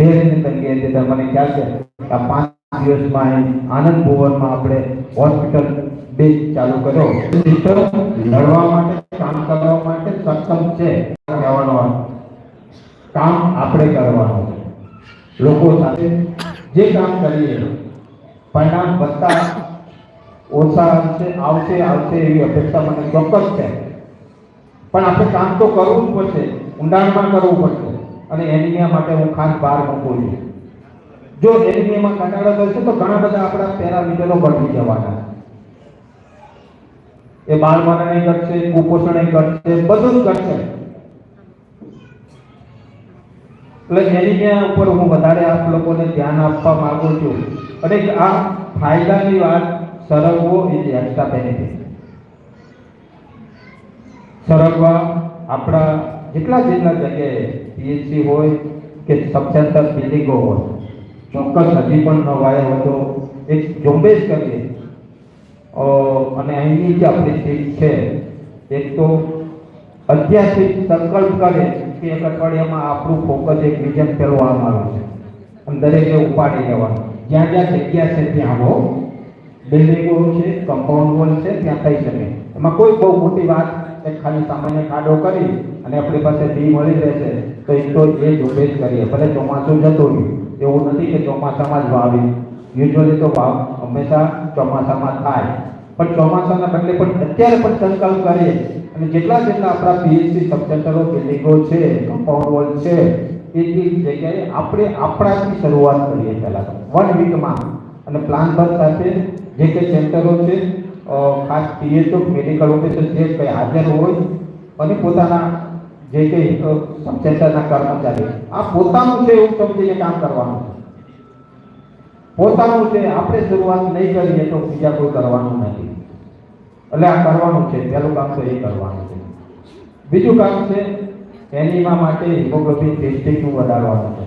બેનની તંગી હતી તો મને ખ્યાલ છે કે આ પાંચ દિવસમાં અહીં આનંદ ભુવનમાં આપણે હોસ્પિટલ બેઝ ચાલુ કર્યો. સિસ્ટમ લડવા માટે, કામ કરવા માટે સક્ષમ છે. કહેવાનો અર્થ. કામ આપણે કરવાનું છે. લોકો સાથે જે કામ કરીએ, પરિણામ વધતા ઓછા આવશે આવશે આવશે એવી અપેક્ષા મને ચોક્કસ છે. પણ આપણે કામ તો કરવું જ પડશે. ઊંડાણમાં કરવું પડશે. અને એનિમિયા માટે હું ખાસ ભાર મૂકું છું. જો એનિમિયામાં ઘટાડો કરશે તો ઘણા બધા આપણા પેરામીટરો બદલી જવાના. એ બાળ મરણય ઘટશે, કુપોષણ ઘટશે, બધું જ ઘટશે. એટલે એનિમિયા ઉપર હું વધારે આપ લોકોને ધ્યાન આપવા માંગુ છું. અને આ ફાયદાની વાત સરળવો એ એક્સ્ટ્રા બેનિફિટ સરળવા આપણા જેટલા જેટલા જગ્યાએ પીએચસી હોય કે સબ સેન્ટર બિલ્ડિંગો હોય, ચોક્કસ હજી પણ નવાયો હતો એક ઝુંબેશ કરીએ. અને અહીંની જે આપણી સીટ છે, એક તો અત્યારથી સંકલ્પ કરે કે એક અઠવાડિયામાં આપણું ફોકસ એક વિઝન પેલું આ છે. અને દરેકે ઉપાડી લેવાનું. જ્યાં જ્યાં જગ્યા છે ત્યાં હો બિલ્ડિંગો છે કમ્પાઉન્ડ વોલ છે, ત્યાં થઈ શકે. એમાં કોઈ બહુ મોટી વાત કે ખાલી સામાન્ય ખાડો કરી અને આપણી પાસે ફી મળી રહેશે તો એક તો એ ઝુંબેશ કરીએ, ભલે ચોમાસું જતું રહ્યું, એવું નથી કે ચોમાસામાં જ વાવી યુઝ્યુઅલી તો વાવ હંમેશા ચોમાસામાં થાય. પણ ચોમાસાના બદલે પણ અત્યારે પણ સંકલ્પ કરીએ. અને જેટલા જેટલા આપણા પીએચસી સબસેન્ટરો બિલ્ડિંગો છે કમ્પાઉન્ડ વોલ છે એ જે જગ્યાએ આપણે આપણાથી શરૂઆત કરીએ પહેલાં વન વીકમાં અને પ્લાન બસ સાથે જે કંઈ સેન્ટરો છે ખાસ પીએચઓ મેડિકલ ઓફિસર જે કંઈ હાજર હોય અને પોતાના જે કંઈ સેન્ટરના કર્મચારી આ પોતાનું છે એવું સમજીને કામ કરવાનું પોતાનું છે, આપણે શરૂઆત નહીં કરીએ તો બીજા કોઈ કરવાનું નથી. એટલે આ કરવાનું છે, પહેલું કામ તો એ કરવાનું છે. બીજું કામ છે, એનિમા માટે હિમોગ્લોબિન ટેસ્ટિંગનું વધારવાનું છે.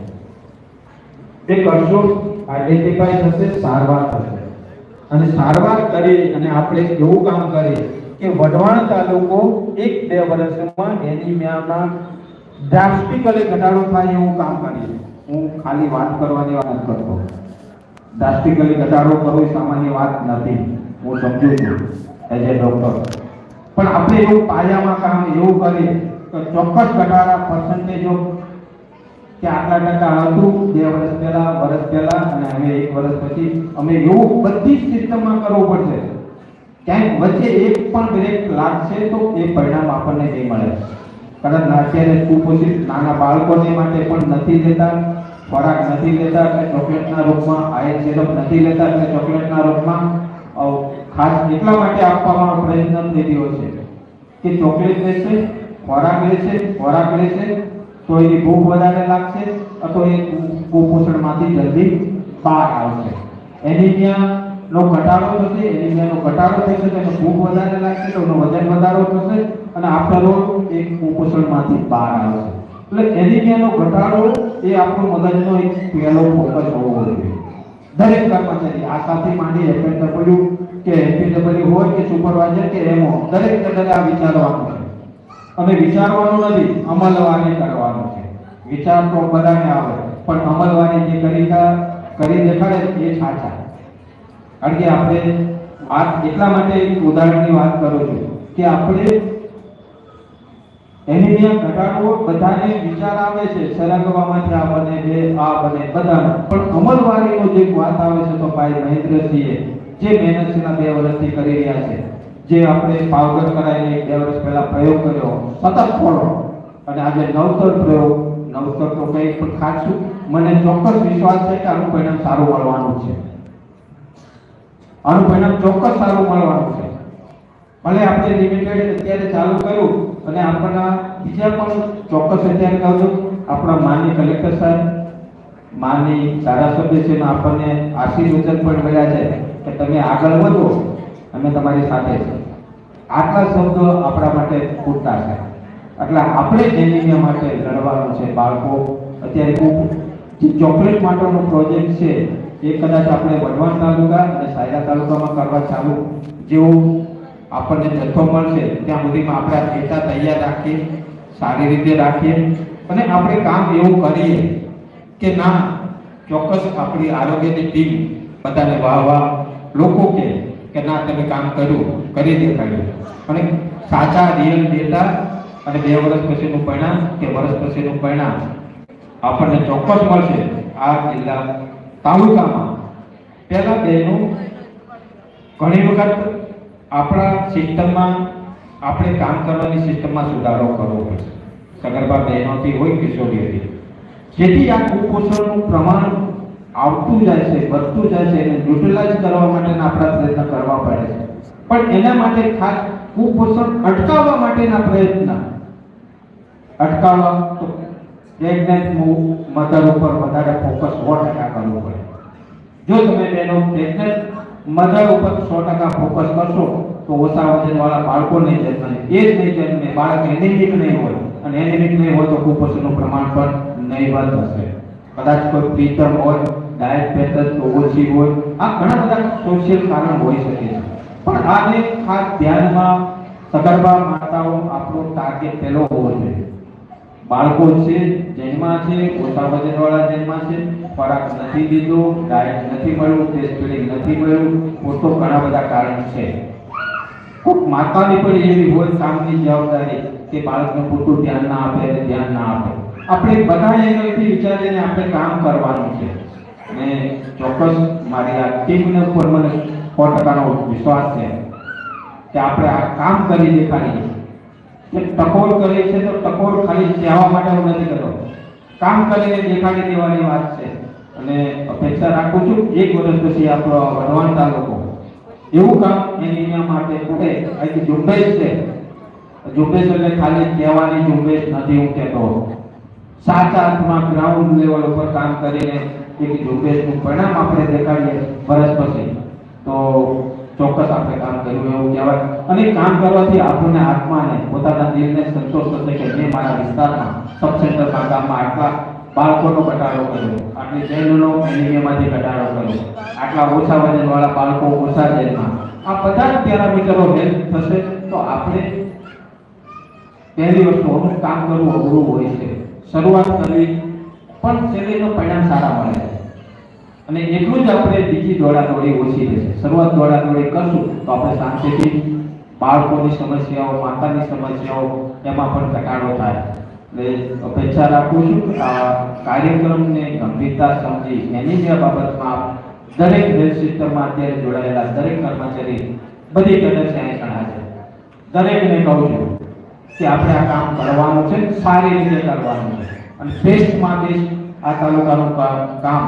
એ કરશો આઈડેન્ટિફાઈ થશે, સારવાર થશે. અને સારવાર કરી અને આપણે એવું કામ કરીએ કે વઢવાણ તાલુકો એક બે વર્ષમાં એનિમિયાના ડ્રાસ્ટિકલી ઘટાડો થાય એવું કામ કરીએ. હું ખાલી વાત કરવાની વાત કરતો. ડ્રાસ્ટિકલી ઘટાડો કરવો સામાન્ય વાત નથી. હું સમજુ છું, એઝ એ ડોક્ટર. પણ આપણે એવું પાયામાં કામ એવું કરીએ તો ચોક્કસ ઘટાડા પર્સન્ટેજો કે આટલા ટકા હતું, બે વર્ષ પહેલા વર્ષ પહેલા અને હવે એક વર્ષ પછી. અમે એવું બધી જ સિસ્ટમમાં કરવું પડશે. ક્યાંક વચ્ચે એક પણ બ્રેક લાગશે તો એ પરિણામ આપણને નહીં મળે. કદાચ કે કુપોષિત નાના બાળકોને માટે પણ નથી લેતા, ખોરાક નથી લેતા કે ચોકલેટના રૂપમાં આયન સિરપ નથી લેતા કે ચોકલેટના રૂપમાં ખાસ એટલા માટે આપવાનો પ્રયત્ન થઈ રહ્યો છે કે ચોકલેટ લેશે, ખોરાક લેશે ખોરાક લેશે તો એની ભૂખ વધારે લાગશે અથવા એ કુપોષણમાંથી જલ્દી બહાર આવશે. એનિમિયા નો ઘટાડો થશે એનિમિયાનો ઘટાડો થશે, તો એનો ભૂખ વધારે લાગશે, તો એનો વજન વધારો થશે અને આફ્ટર ઓલ એ કુપોષણમાંથી બહાર આવશે એટલે એનિમિયાનો ઘટાડો એ આપણો મગજનો એક પહેલો ફોકસ હોવો જોઈએ. દરેક કર્મચારી આ સાથે માંડી એફએનડબલ્યુ કે એમપીડબલ્યુ હોય કે સુપરવાઇઝર કે એમઓ દરેક જગ્યાએ આ વિચારવાનું અમે વિચારવાનું નથી, અમલવારી કરવાનું છે. વિચાર તો બધાને આવે, પણ અમલવારી જે કરી કરી દેખાડે એ સાચા. કારણ કે આપણે વાત એટલા માટે એક ઉદાહરણની વાત કરું છું કે આપણે એનિમિયા ઘટાડવો બધાને વિચાર આવે છે સરંગવામાંથી આ બને છે, આ બને બધા પણ અમલવારીનો જે વાત આવે છે તો ભાઈ મહેન્દ્રસિંહે જે મહેનત છેલ્લા બે વર્ષથી કરી રહ્યા છે જે આપણે પાવડર કરાવીને બે વર્ષ પહેલા પ્રયોગ કર્યો, સતત ફોલો. અને આજે નવતર પ્રયોગ, નવતર તો કંઈ પણ છું. મને ચોક્કસ વિશ્વાસ છે કે આનું સારું મળવાનું છે. આનું ચોક્કસ સારું મળવાનું છે. ભલે આપણે લિમિટેડ અત્યારે ચાલુ કર્યું અને આપણા બીજા પણ ચોક્કસ અત્યારે કહું છું, આપણા માનની કલેક્ટર સાહેબ માનની ધારાસભ્ય છે આપણને આશીર્વચન પણ મળ્યા છે કે તમે આગળ વધો. અમે તમારી સાથે છે આટલા શબ્દો આપણા માટે પૂરતા છે. એટલે આપણે એનિમિયા માટે લડવાનું છે, બાળકો, અત્યારે ખૂબ જે ચોકલેટ માટેનો પ્રોજેક્ટ છે, એ કદાચ આપણે વઢવાણ તાલુકા અને સાયરા તાલુકામાં કરવા ચાલુ જેવું આપણને જથ્થો મળશે, ત્યાં સુધીમાં આપણે આ ડેટા તૈયાર રાખીએ, સારી રીતે રાખીએ અને આપણે કામ એવું કરીએ કે ના, ચોક્કસ આપણી આરોગ્યની ટીમ બધાને વાહ વાહ લોકો કે કે ના, તમે કામ કર્યું, કરી દેખાડ્યું. અને સાચા રિયલ ડેટા અને બે વર્ષ પછીનું પરિણામ કે વર્ષ પછીનું પરિણામ આપણને ચોક્કસ મળશે આ જિલ્લા તાલુકામાં. પહેલા બેનું ઘણી વખત આપણા સિસ્ટમમાં, આપણે કામ કરવાની સિસ્ટમમાં સુધારો કરવો પડશે. સગર્ભા બહેનોથી હોય, કિશોરીઓથી. જેથી આ કુપોષણનું પ્રમાણ આવતું જાય છે, વધતું જાય છે એને ન્યુટ્રલાઇઝ કરવા માટેના આપણા પ્રયત્ન કરવા પડે છે. પણ એના માટે ખાસ કુપોષણ અટકાવવા માટેના પ્રયત્ન. અટકાવવા તો પ્રેગ્નેન્ટ મધર ઉપર વધારે ફોકસ સો ટકા કરવું પડે. જો તમે બહેનો પ્રેગ્નેન્ટ મધર ઉપર સો ટકા ફોકસ કરશો, તો ઓછા વજનવાળા બાળકો નહીં જન્મે. એ જ નહીં જન્મે. બાળક એનેમિક નહીં હોય. અને એનેમિક નહીં હોય તો કુપોષણનું પ્રમાણ પણ નહીવત હશે. કદાચ કોઈ પ્રીતમ હોય ડાયટ પેટર્ન ઓછી હોય. આ ઘણા બધા સોશિયલ કારણ હોઈ શકે છે. પણ આને ખાસ ધ્યાનમાં સગર્ભા માતાઓ આપણો ટાર્ગેટ પહેલો હોવો જોઈએ. બાળકો છે, જન્મા છે ઓછા વજનવાળા જન્મા છે, ખોરાક નથી લીધો ડાયટ નથી મળ્યું ટેસ્ટ ફિલિંગ નથી મળ્યું તો ઘણા બધા કારણ છે. કોઈક માતાની પણ એવી હોય, કામની જવાબદારી કે બાળકને પૂરતું ધ્યાન ના આપે ધ્યાન ના આપે. આપણે બધા એંગલથી વિચારીને આપણે કામ કરવાનું છે. અને ચોક્કસ મારી આ ટીમને ઉપર મને સો ટકાનો વિશ્વાસ છે કે આપણે આ કામ કરી દેખાડીએ કે ટકોર કરી છે તો ટકોર ખાલી કહેવા માટે હું નથી કરતો. કામ કરીને દેખાડી દેવાની વાત છે. અને અપેક્ષા રાખું છું એક વર્ષ પછી આપણો વઢવાણ લોકો એવું કામ એની માટે કરે અહીંથી ઝુંબેશ છે. ઝુંબેશ એટલે ખાલી કહેવાની ઝુંબેશ નથી હું કહેતો. સાચા અર્થમાં ગ્રાઉન્ડ લેવલ ઉપર કામ કરીને એક ઝુંબેશનું પરિણામ આપણે દેખાડીએ વર્ષ પછી, તો ચોક્કસ આપણે કામ કર્યું એવું કહેવાય. અને કામ કરવાથી આપણને આત્માને પોતાના દિલને સંતોષ થશે કે મેં મારા વિસ્તારમાં સબ ગામમાં આટલા બાળકોનો ઘટાડો કર્યો, આટલી જૈનોનો એનિમિયામાંથી ઘટાડો કર્યો, આટલા ઓછા વજનવાળા બાળકો ઓછા જેલમાં. આ બધા જ પેરામીટરો હેલ્પ થશે તો આપણે પહેલી વસ્તુ અમુક કામ કરવું અઘરું હોય છે. શરૂઆત કરવી પણ છેલ્લે પરિણામ સારા મળે છે. અને એટલું જ આપણે બીજી દોડાદોડી ઓછી રહેશે શરૂઆત દોડાદોડી કરશું તો આપણે શાંતિથી બાળકોની સમસ્યાઓ, માતાની સમસ્યાઓ, એમાં પણ ઘટાડો થાય. એટલે અપેક્ષા રાખું છું કે આ કાર્યક્રમને ગંભીરતા સમજી એની જે બાબતમાં દરેક હેલ્થ સિસ્ટમમાં અત્યારે જોડાયેલા દરેક કર્મચારી બધી કદાચ છે અહીં ઘણા છે. દરેકને કહું છું કે આપણે આ કામ કરવાનું છે, સારી રીતે કરવાનું છે. અને બેસ્ટમાં બેસ્ટ આ તાલુકાનું કામ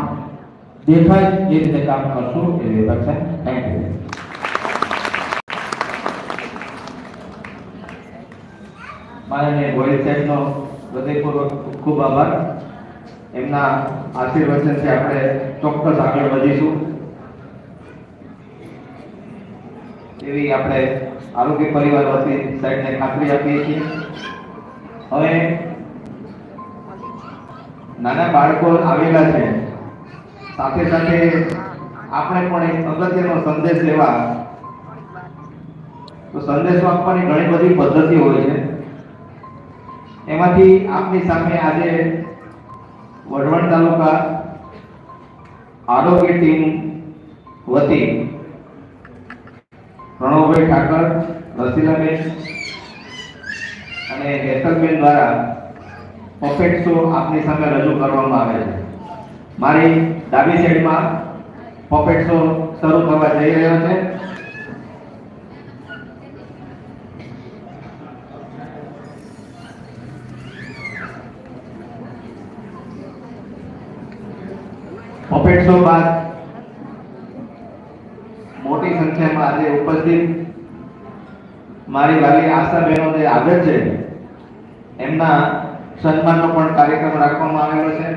દેખાય એ રીતે કામ કરશું એવી છે થેન્ક યુ માનનીય ગોયલ સાહેબનો હૃદયપૂર્વક ખૂબ આભાર. એમના આશીર્વચનથી આપણે ચોક્કસ આગળ વધીશું. એવી આપણે આરોગ્ય પરિવાર વતી સાહેબને ખાતરી આપીએ છીએ. હવે નાના બાળકો આવેલા છે. સાથે સાથે આપણે પણ એક અગત્યનો સંદેશ લેવા. તો સંદેશો આપવાની ઘણી બધી પદ્ધતિ હોય છે. એમાંથી આપની સામે આજે વઢવાણ તાલુકા આરોગ્ય ટીમ વતી પ્રણવભાઈ ઠાકર, રસીલાબેન અને હેતલબેન દ્વારા શો આપની સામે રજૂ કરવામાં આવે છે. મારી ડાબી સાઈડમાં પર્ફેક્ટ શો શરૂ થવા જઈ રહ્યો છે. પપેટ શો બાદ મોટી સંખ્યામાં આજે ઉપસ્થિત મારી વાલી આશા બહેનો જે આવે છે. એમના સન્માનનો પણ કાર્યક્રમ રાખવામાં આવેલો છે.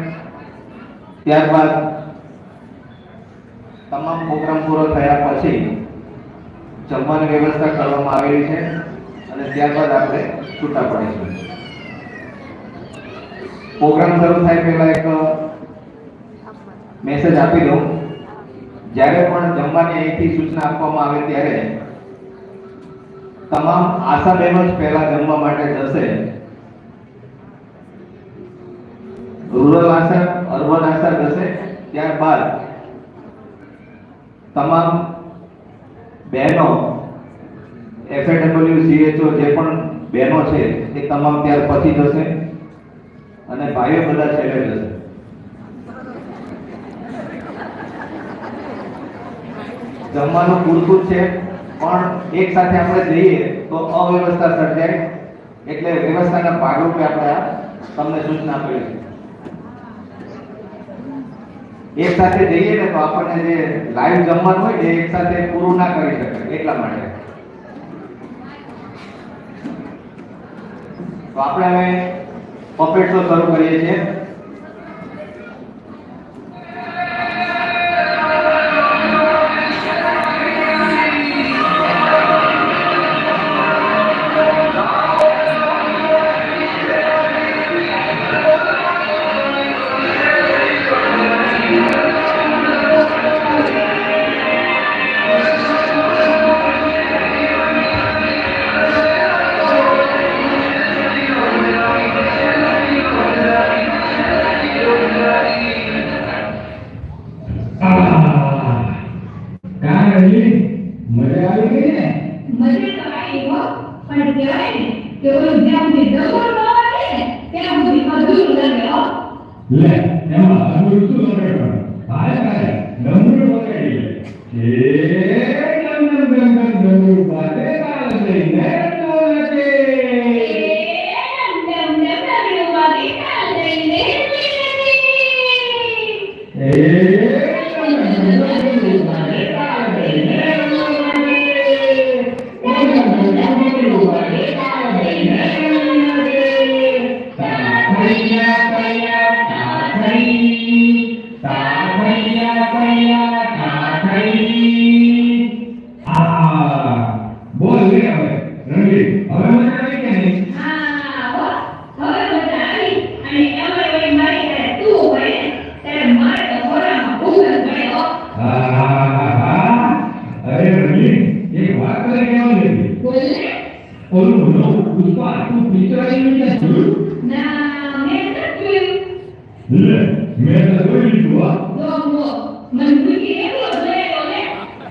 ત્યારબાદ તમામ પ્રોગ્રામ પૂરો થયા પછી જમવાની વ્યવસ્થા કરવામાં આવેલી છે અને ત્યારબાદ આપણે છૂટા પડીશું. પ્રોગ્રામ શરૂ થાય પહેલા એક મેસેજ આપી દઉં. જ્યારે પણ જમવાની અહીંથી સૂચના આપવામાં આવે ત્યારે તમામ આશા બહેનો જ પહેલા જમવા માટે જશે. રૂરલ આશા અર્બન આશા જશે ત્યારબાદ તમામ બહેનો એફએડબ્લ્યુ સીએચઓ જે પણ બહેનો છે એ તમામ ત્યાર પછી જશે અને ભાઈઓ બધા છેલ્લે જશે. જમવાનું પૂરતું છે, પણ એક સાથે આપણે જઈએ તો અવ્યવસ્થા સર્જાય. એટલે વ્યવસ્થાના ભાગરૂપે આપણે આ તમને સૂચના આપેલી છે. એક સાથે જઈએ ને તો આપણને જે લાઈવ જમવાનું હોય ને એક સાથે પૂરું ના કરી શકાય, એટલા માટે. તો આપણે હવે પપેટ શો શરૂ કરીએ છીએ.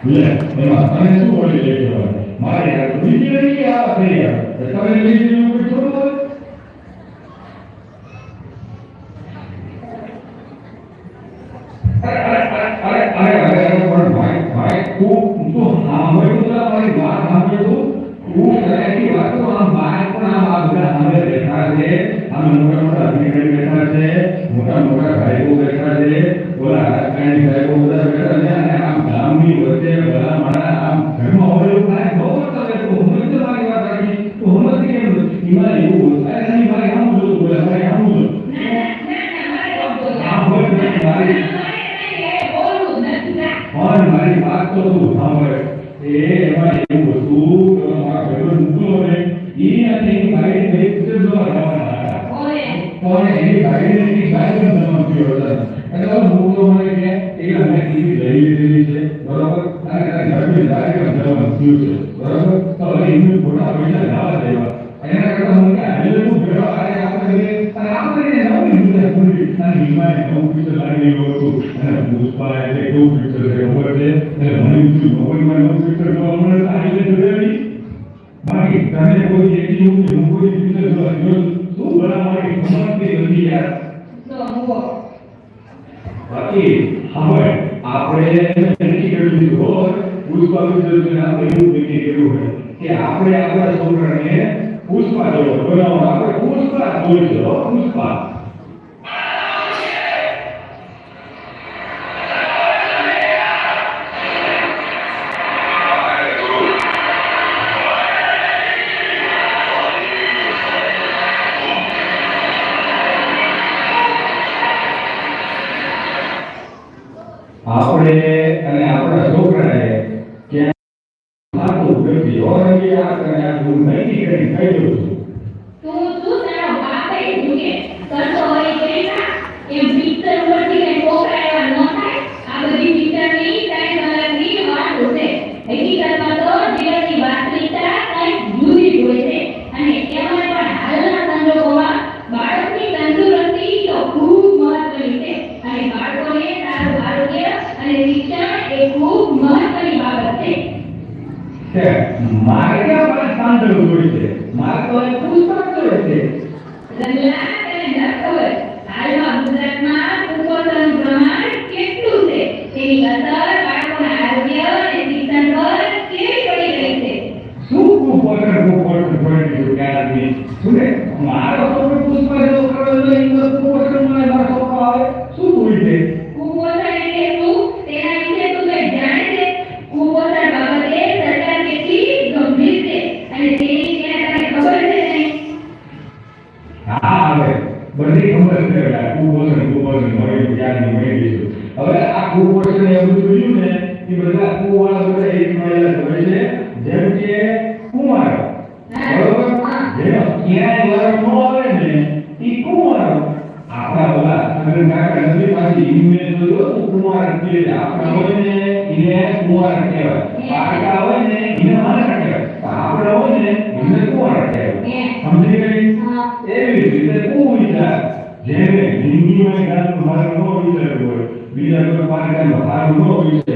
લે એમાં તને શું વળી લઈ જવાનું મારે યાર બીજી લઈ ગયા થઈ યાર. તમે લઈ જવાનું કોઈ થોડું હોય અરે અરે અરે અરે પણ ભાઈ ભાઈ, તું તું સાંભળ્યું તો મારી વાત સાંભળ્યું તું. કરેલી વાતો આમ બહાર પણ આમ આ બધા સામે બેઠા છે. આમ મોટા મોટા અધિકારી બેઠા છે, મોટા મોટા ભાઈઓ બેઠા છે. ઓલા રાજકારણી તો હવે ખોટા પૈસા લાવા દેવા એના કરતા હું કે આજે હું ભેળો આરે આપણે અને આપણે નવું મુદ્દા પૂરી અને હિમાય નવું પિક્ચર લાગી ગયું હતો અને પુષ્પા એટલે કેવું પિક્ચર છે ખબર છે એટલે મને બીજું નોબલમાં નવું પિક્ચર જોવા મળે તો આજે જોયેલી બાકી તમે કોઈ એટલી હું હું કોઈ પિક્ચર જોવા જો શું બરા મારી સમજતી નથી યાર બાકી હવે આપણે નક્કી કરી દીધું પુષ્પા આપણે એવું નક્કી કર્યું હોય કે આપણે આપણા છોકરાને પુષ્પા જેવો બનાવવા આપણે પુષ્પા જોઈશું હો, પુષ્પા. રંગલા અને બધી ખબર છે કુપોષણ કુપોષણ મળી ક્યાંની મળી ગયું હવે આ કુપોષણ એવું જોયું ને એ બધા કુવાળા બધા એક મળેલા હોય છે જેમ કે કુંવારો. બરોબર? જેનો ક્યાંય વરણ ન આવે ને એ કુંવારો. આપણા અગર કાકા નદી પાછી ઇમેજ જોયો તો કુંવાર કહે છે આપણા હોય ને એને કુંવાર કહેવાય. પાકા હોય ને એને માનક કહેવાય. આપણે હોય ને કુંવાર કહેવાય સમજી ગઈ હા. એવી રીતે કોઈ વિચાર જેને જિંદગીમાં ગાતું મારું ન વિચાર્યું હોય બીજા કોઈ પારકામાં સારું ન વિચાર્યું